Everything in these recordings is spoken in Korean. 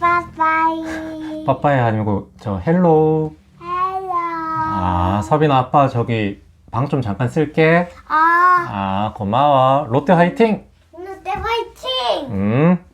빠빠이. 빠빠이 아니고 저 헬로. 헬로. 아, 서빈아 아빠 저기 방 좀 잠깐 쓸게. 아, 아, 고마워. 롯데 화이팅! 롯데 화이팅! 음.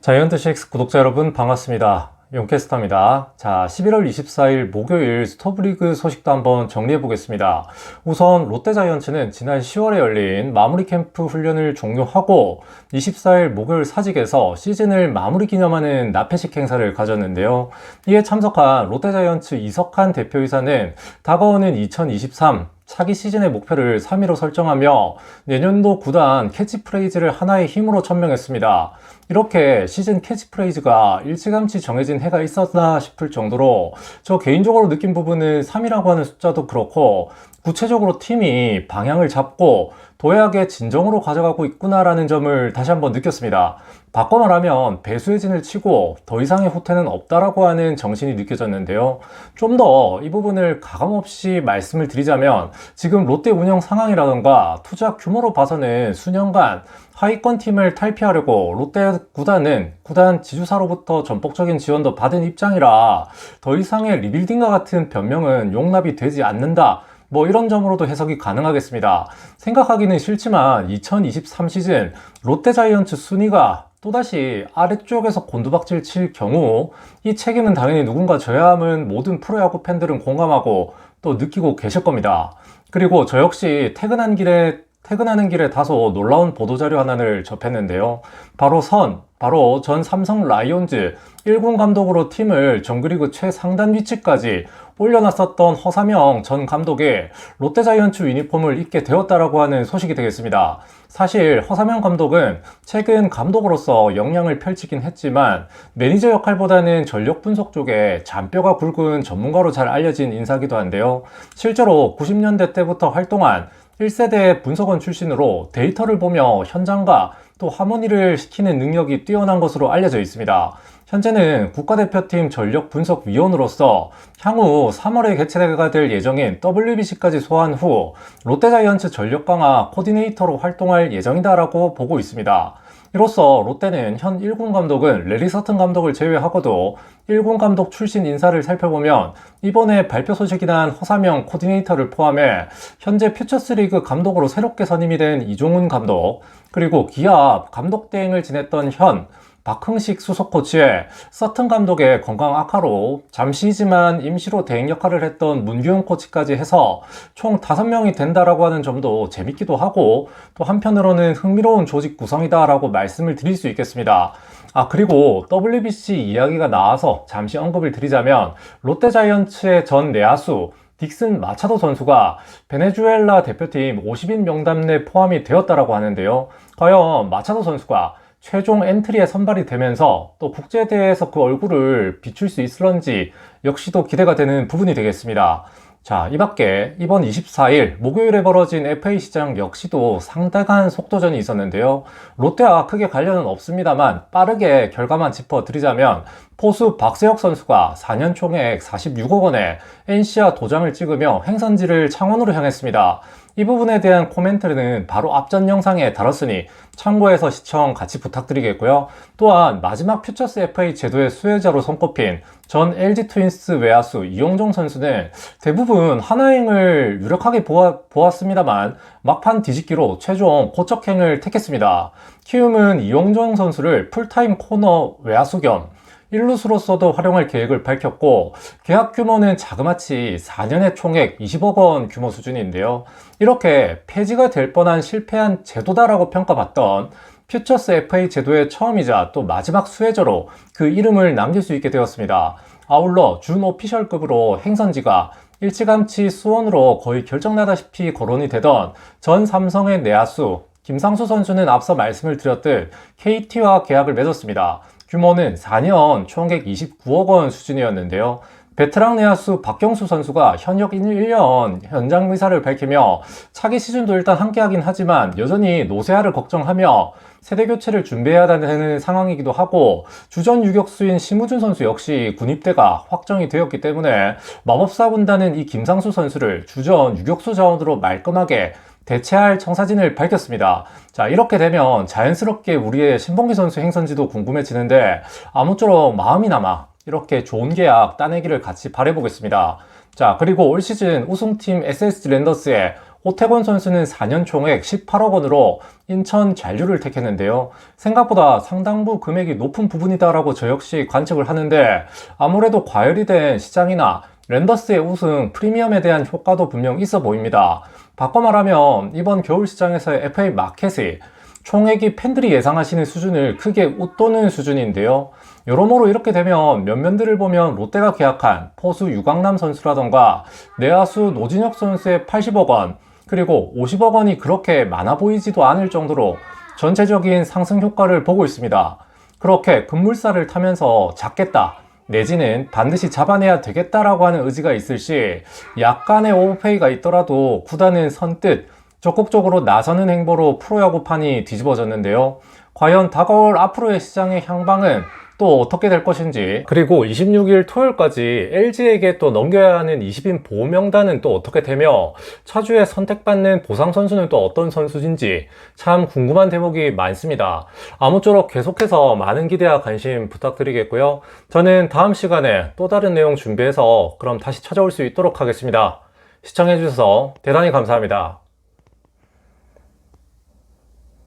자이언트 식스 구독자 여러분 반갑습니다. 용캐스터입니다. 자, 11월 24일 목요일 스토브리그 소식도 한번 정리해 보겠습니다. 우선 롯데자이언츠는 지난 10월에 열린 마무리 캠프 훈련을 종료하고 24일 목요일 사직에서 시즌을 마무리 기념하는 납회식 행사를 가졌는데요. 이에 참석한 롯데자이언츠 이석한 대표이사는 다가오는 2023 차기 시즌의 목표를 3위로 설정하며 내년도 구단 캐치프레이즈를 하나의 힘으로 천명했습니다. 이렇게 시즌 캐치프레이즈가 일찌감치 정해진 해가 있었나 싶을 정도로 저 개인적으로 느낀 부분은 3이라고 하는 숫자도 그렇고 구체적으로 팀이 방향을 잡고 도약의 진정으로 가져가고 있구나라는 점을 다시 한번 느꼈습니다. 바꿔 말하면 배수의 진을 치고 더 이상의 후퇴는 없다라고 하는 정신이 느껴졌는데요. 좀 더 이 부분을 가감없이 말씀을 드리자면 지금 롯데 운영 상황이라던가 투자 규모로 봐서는 수년간 하위권 팀을 탈피하려고 롯데 구단은 구단 지주사로부터 전폭적인 지원도 받은 입장이라 더 이상의 리빌딩과 같은 변명은 용납이 되지 않는다. 뭐 이런 점으로도 해석이 가능하겠습니다. 생각하기는 싫지만 2023 시즌 롯데 자이언츠 순위가 또다시 아래쪽에서 곤두박질 칠 경우 이 책임은 당연히 누군가 져야 함은 모든 프로야구 팬들은 공감하고 또 느끼고 계실 겁니다. 그리고 저 역시 퇴근한 길에 퇴근하는 길에 다소 놀라운 보도자료 하나를 접했는데요. 바로 선, 바로 전 삼성 라이온즈 1군 감독으로 팀을 정규리그 최상단 위치까지 올려놨었던 허사명 전 감독의 롯데자이언츠 유니폼을 입게 되었다라고 하는 소식이 되겠습니다. 사실 허사명 감독은 최근 감독으로서 역량을 펼치긴 했지만 매니저 역할보다는 전력 분석 쪽에 잔뼈가 굵은 전문가로 잘 알려진 인사기도 한데요. 실제로 90년대 때부터 활동한 1세대 분석원 출신으로 데이터를 보며 현장과 또 하모니를 시키는 능력이 뛰어난 것으로 알려져 있습니다. 현재는 국가대표팀 전력 분석 위원으로서 향후 3월에 개최가 될 예정인 WBC까지 소환 후 롯데자이언츠 전력 강화 코디네이터로 활동할 예정이다라고 보고 있습니다. 이로써 롯데는 현 1군 감독은 레리 서튼 감독을 제외하고도 1군 감독 출신 인사를 살펴보면 이번에 발표 소식이 난 허사명 코디네이터를 포함해 현재 퓨처스리그 감독으로 새롭게 선임이 된 이종훈 감독 그리고 기아 감독 대행을 지냈던 현 박흥식 수석 코치의 서튼 감독의 건강 악화로 잠시지만 임시로 대행 역할을 했던 문규영 코치까지 해서 총 5명이 된다라고 하는 점도 재밌기도 하고 또 한편으로는 흥미로운 조직 구성이다라고 말씀을 드릴 수 있겠습니다. 아, 그리고 WBC 이야기가 나와서 잠시 언급을 드리자면 롯데자이언츠의 전 내야수 딕슨 마차도 선수가 베네수엘라 대표팀 50인 명단 내 포함이 되었다라고 하는데요. 과연 마차도 선수가 최종 엔트리에 선발이 되면서 또 국제대회에서 그 얼굴을 비출 수 있을런지 역시도 기대가 되는 부분이 되겠습니다. 자, 이 밖에 이번 24일 목요일에 벌어진 FA 시장 역시도 상당한 속도전이 있었는데요. 롯데와 크게 관련은 없습니다만 빠르게 결과만 짚어드리자면 포수 박세혁 선수가 4년 총액 46억 원에 NC와 도장을 찍으며 행선지를 창원으로 향했습니다. 이 부분에 대한 코멘트는 바로 앞전 영상에 다뤘으니 참고해서 시청 같이 부탁드리겠고요. 또한 마지막 퓨처스 FA 제도의 수혜자로 손꼽힌 전 LG 트윈스 외야수 이용종 선수는 대부분 하나행을 유력하게 보아, 보았습니다만 막판 뒤집기로 최종 고척행을 택했습니다. 키움은 이용종 선수를 풀타임 코너 외야수 겸 1루수로서도 활용할 계획을 밝혔고 계약 규모는 자그마치 4년의 총액 20억 원 규모 수준인데요. 이렇게 폐지가 될 뻔한 실패한 제도다라고 평가받던 퓨처스 FA 제도의 처음이자 또 마지막 수혜자로 그 이름을 남길 수 있게 되었습니다. 아울러 준 오피셜급으로 행선지가 일찌감치 수원으로 거의 결정나다시피 거론이 되던 전 삼성의 내야수 김상수 선수는 앞서 말씀을 드렸듯 KT와 계약을 맺었습니다. 규모는 4년 총액 29억 원 수준이었는데요. 베테랑 내야수 박경수 선수가 현역 1년 현장 의사를 밝히며 차기 시즌도 일단 함께하긴 하지만 여전히 노세아를 걱정하며 세대 교체를 준비해야 되는 상황이기도 하고 주전 유격수인 심우준 선수 역시 군입대가 확정이 되었기 때문에 마법사 군단은 이 김상수 선수를 주전 유격수 자원으로 말끔하게 대체할 청사진을 밝혔습니다. 자, 이렇게 되면 자연스럽게 우리의 신봉기 선수 행선지도 궁금해지는데 아무쪼록 마음이 남아 이렇게 좋은 계약 따내기를 같이 바라보겠습니다. 자, 그리고 올 시즌 우승팀 SSG 랜더스의 오태권 선수는 4년 총액 18억 원으로 인천 잔류를 택했는데요. 생각보다 상당부 금액이 높은 부분이다라고 저 역시 관측을 하는데 아무래도 과열이 된 시장이나 랜더스의 우승 프리미엄에 대한 효과도 분명 있어 보입니다. 바꿔 말하면 이번 겨울 시장에서의 FA 마켓이 총액이 팬들이 예상하시는 수준을 크게 웃도는 수준인데요. 여러모로 이렇게 되면 면면들을 보면 롯데가 계약한 포수 유강남 선수라던가 내야수 노진혁 선수의 80억 원, 그리고 50억 원이 그렇게 많아 보이지도 않을 정도로 전체적인 상승 효과를 보고 있습니다. 그렇게 급물살을 타면서 잡겠다. 내지는 반드시 잡아내야 되겠다라고 하는 의지가 있을 시 약간의 오버페이가 있더라도 구단은 선뜻 적극적으로 나서는 행보로 프로야구판이 뒤집어졌는데요. 과연 다가올 앞으로의 시장의 향방은 또 어떻게 될 것인지 그리고 26일 토요일까지 LG에게 또 넘겨야 하는 20인 보호 명단은 또 어떻게 되며 차주에 선택받는 보상 선수는 또 어떤 선수인지 참 궁금한 대목이 많습니다. 아무쪼록 계속해서 많은 기대와 관심 부탁드리겠고요. 저는 다음 시간에 또 다른 내용 준비해서 그럼 다시 찾아올 수 있도록 하겠습니다. 시청해주셔서 대단히 감사합니다.